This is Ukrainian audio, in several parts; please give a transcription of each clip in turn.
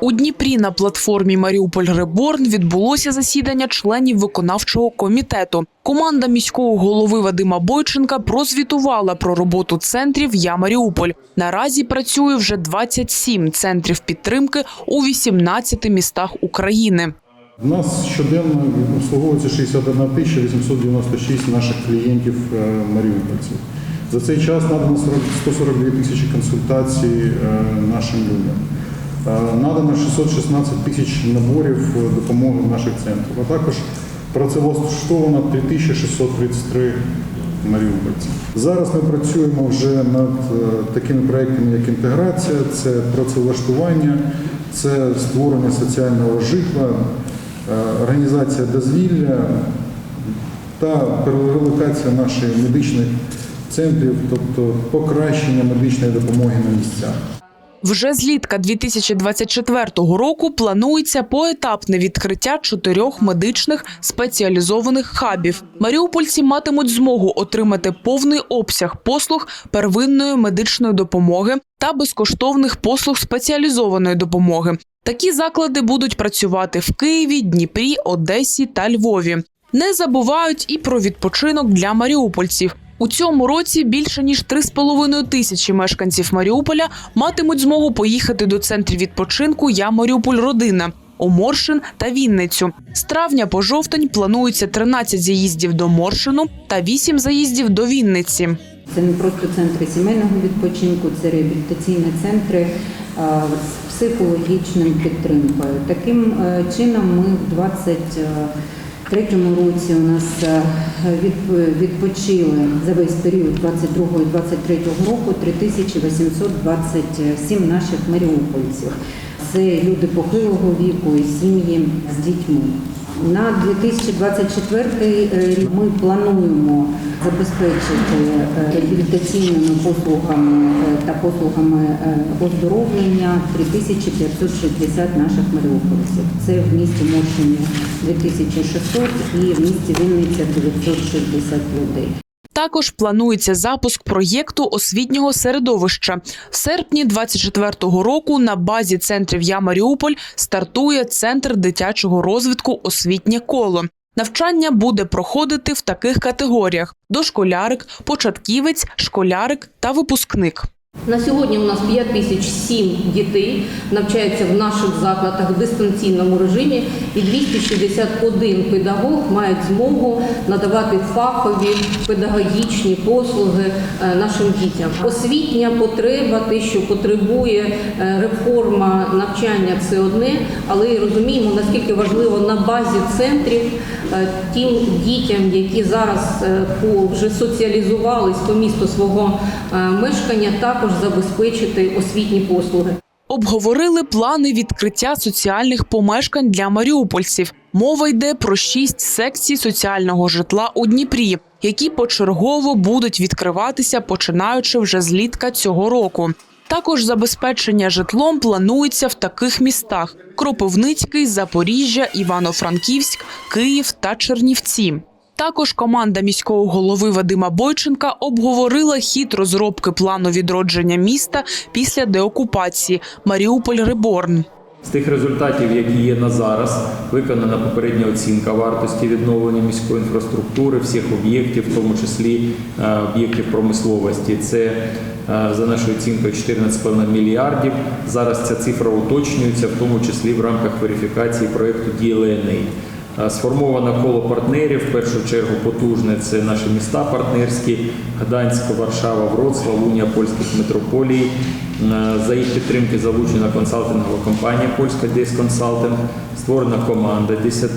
У Дніпрі на платформі Маріуполь Реборн відбулося засідання членів виконавчого комітету. Команда міського голови Вадима Бойченка прозвітувала про роботу центрів Я Маріуполь. Наразі працює вже 27 центрів підтримки у 18 містах України. У нас щоденно обслуговується 61 тисяча 896 наших клієнтів е, маріупольців. За цей час надано 40 142 тисячі консультацій е, нашим людям. Е, Надано 616 тисяч наборів е, допомоги в наших центрах. А також працевлаштовано 3633 маріупольці. Зараз ми працюємо вже над е, такими проектами, як інтеграція, це працевлаштування, це створення соціального житла, організація дозвілля та перелокація наших медичних центрів, тобто покращення медичної допомоги на місцях. Вже злітка 2024 року планується поетапне відкриття чотирьох медичних спеціалізованих хабів. Маріупольці матимуть змогу отримати повний обсяг послуг первинної медичної допомоги та безкоштовних послуг спеціалізованої допомоги. Такі заклади будуть працювати в Києві, Дніпрі, Одесі та Львові. Не забувають і про відпочинок для маріупольців. У цьому році більше ніж 3,5 тисячі мешканців Маріуполя матимуть змогу поїхати до центрів відпочинку Я Маріуполь Родина у Моршин та Вінницю. З травня по жовтень планується 13 заїздів до Моршину та 8 заїздів до Вінниці. Це не просто центри сімейного відпочинку, це реабілітаційні центри з психологічною підтримкою. Таким е, чином, ми в 23-му році у нас е, відпочили за весь період 22-23 року 3827 наших маріупольців. Це люди похилого віку і сім'ї з дітьми. На 2024 рік ми плануємо забезпечити е, реабілітаційними послугами е, та послугами е, оздоровлення 3560 наших маріупольців. Це в місті Моршині 2600 і в місті Вінниця 960 людей. Також планується запуск проєкту освітнього середовища. В серпні 24-го року на базі центрів Я Маріуполь стартує центр дитячого розвитку освітнє коло. Навчання буде проходити в таких категоріях: дошколярик, початківець, школярик та випускник. На сьогодні у нас 5007 дітей навчаються в наших закладах в дистанційному режимі, і 261 педагог мають змогу надавати фахові педагогічні послуги е, нашим дітям. Освітня потреба, те, що потребує е, реформа навчання, це одне, але і розуміємо, наскільки важливо на базі центрів е, тим дітям, які зараз вже соціалізувались по місту свого мешкання, також забезпечити освітні послуги. Обговорили плани відкриття соціальних помешкань для маріупольців. Мова йде про шість секцій соціального житла у Дніпрі, які почергово будуть відкриватися починаючи вже з літка цього року. Також забезпечення житлом планується в таких містах: Кропивницький, Запоріжжя, Івано-Франківськ, Київ та Чернівці. Також команда міського голови Вадима Бойченка обговорила хід розробки плану відродження міста після деокупації Маріуполь Реборн. З тих результатів, які є на зараз, виконана попередня оцінка вартості відновлення міської інфраструктури, всіх об'єктів, в тому числі е, об'єктів промисловості. Це е, за нашою оцінкою 14,5 мільярдів. Зараз ця цифра уточнюється, в тому числі в рамках верифікації проєкту «Дієлений». Е, Сформовано коло партнерів. В першу чергу потужне це наші міста партнерські: Гданськ, Варшава, Вроцлав, Унія польських метрополій. Е, За їх підтримки залучена консалтингова компанія Польська Десь Консалтинг. Створена команда 10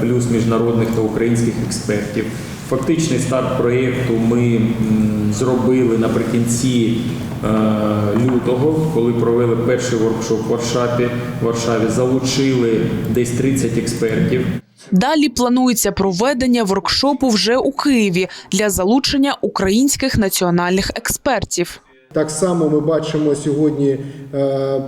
плюс міжнародних та українських експертів. Фактичний старт проєкту ми зробили наприкінці е, лютого, коли провели перший воркшоп в Варшаві. В Варшаві залучили десь 30 експертів. Далі планується проведення воркшопу вже у Києві для залучення українських національних експертів. Так само ми бачимо сьогодні е,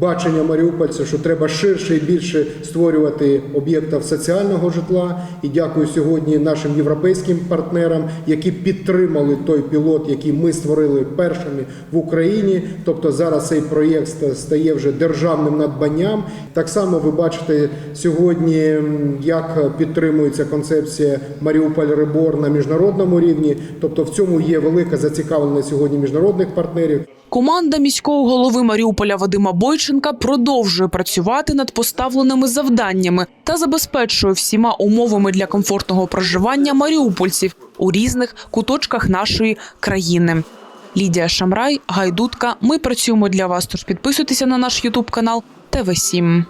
бачення маріупольців, що треба ширше і більше створювати об'єктів соціального житла. І дякую сьогодні нашим європейським партнерам, які підтримали той пілот, який ми створили першими в Україні. Тобто зараз цей проєкт стає вже державним надбанням. Так само ви бачите сьогодні, як підтримується концепція Маріуполь Ребор на міжнародному рівні. Тобто в цьому є велика зацікавленість сьогодні міжнародних партнерів. Команда міського голови Маріуполя Вадима Бойченка продовжує працювати над поставленими завданнями та забезпечує всіма умовами для комфортного проживання маріупольців у різних куточках нашої країни. Лідія Шамрай, Гайдутка. Ми працюємо для вас. Тож підписуйтеся на наш Ютуб канал ТВ 7